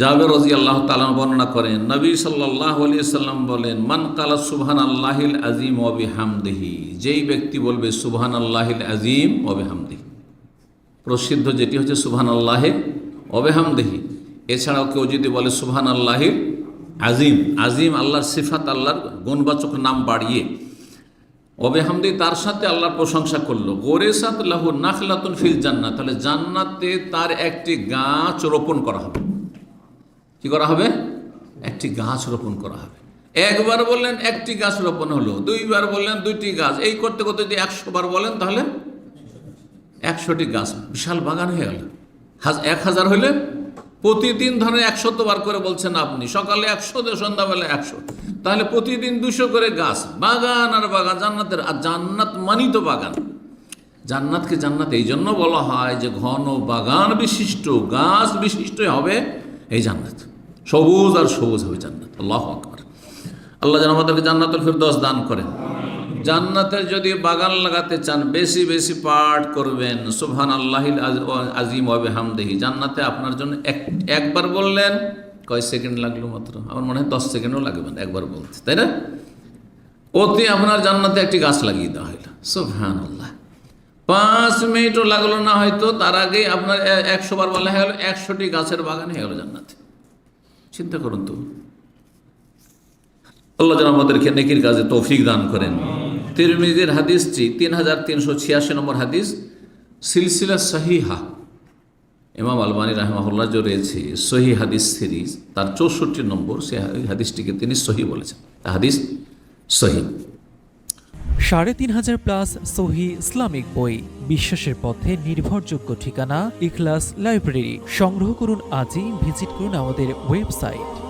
জাবের রাজি আল্লাহ তালা বর্ণনা করেন, নবী সাল্লাহ আলী সাল্লাম বলেন, মান কালা সুবহান আল্লাহিল আজিম ওবি হামদেহি যেই ব্যক্তি বলবে সুবহান আল্লাহিল আজিম ওবে হামদেহি প্রসিদ্ধ যেটি হচ্ছে সুবহান আল্লাহের অবেহামদেহি এছাড়াও কেউ যদি বলে সুবহান আল্লাহির আজিম আজিম আল্লাহর সিফাত, আল্লাহর গুণবাচক নাম বাড়িয়ে অবেহামদি তার সাথে আল্লাহর প্রশংসা করল। গোরেসাত লাহু নাখলাতুন ফিল জান্নাত তাহলে জান্নাতে তার একটি গাছ রোপণ করা হবে। কি করা হবে? একটি গাছ রোপণ করা হবে। একবার বললেন একটি গাছ রোপণ হলো, দুইবার বললেন দুইটি গাছ, এই করতে করতে যদি একশো বার বলেন তাহলে একশোটি গাছ, বিশাল বাগান হয়ে গেল। এক হাজার হলে প্রতিদিন ধরেন একশত বার করে বলছেন আপনি, সকালে একশো, সন্ধ্যাবেলা একশো। তাহলে প্রতিদিন দুশো করে গাছ, বাগান আর বাগান, জান্নাতের, আর জান্নাত মানি তো বাগান। জান্নাতকে জান্নাত, এই জন্য বলা হয় যে ঘন বাগান বিশিষ্ট, গাছ বিশিষ্ট হবে এই জান্নাত। সবুজ আর সবুজ হবে জান্নাত। আল্লাহ আকবর। আল্লাহ যেন আমাদেরকে জান্নাতুল ফিরদৌস দান করেন। জান্নাতের যদি বাগান লাগাতে চান, বেশি বেশি পাঠ করবেন। সুবহান আল্লাহিল আজ- আজিম ওয়াবে হামদেহি জান্নাতে আপনার জন্য এক, একবার বললেন, কয় সেকেন্ড লাগল মাত্র? আমার মনে হয় দশ সেকেন্ডও লাগবে না একবার বলতে। তাই না? অতি আপনার জান্নাতে একটি গাছ লাগিয়ে দেওয়া হইল। সুবহান আল্লাহ পাঁচ মিনিটও লাগল না হয়তো, তার আগেই আপনার একশো বার বলা হয়ে গেল, একশোটি গাছের বাগান হয়ে গেল জান্নাতে। চিন্তা করুন তো। আল্লাহ যেন আমাদেরকে নেকির কাজে তৌফিক দান করেন। তিরমিজির হাদিসটি তিন হাজার তিনশো ছিয়াশি নম্বর হাদিস, সিলসিলা সহিহা। ইমাম আলবানী রাহমাহুল্লাহ যে রয়েছে, সহি হাদিস সিরিজ, তার চৌষট্টি নম্বর সে হাদিসটিকে তিনি সহি বলেছেন। হাদিস সহি। সাড়ে তিন হাজার প্লাস সহি ইসলামিক বই, বিশ্বাসের পথে নির্ভরযোগ্য ঠিকানা, ইখলাস লাইব্রেরি। সংগ্রহ করুন আজই, ভিজিট করুন আমাদের ওয়েবসাইট।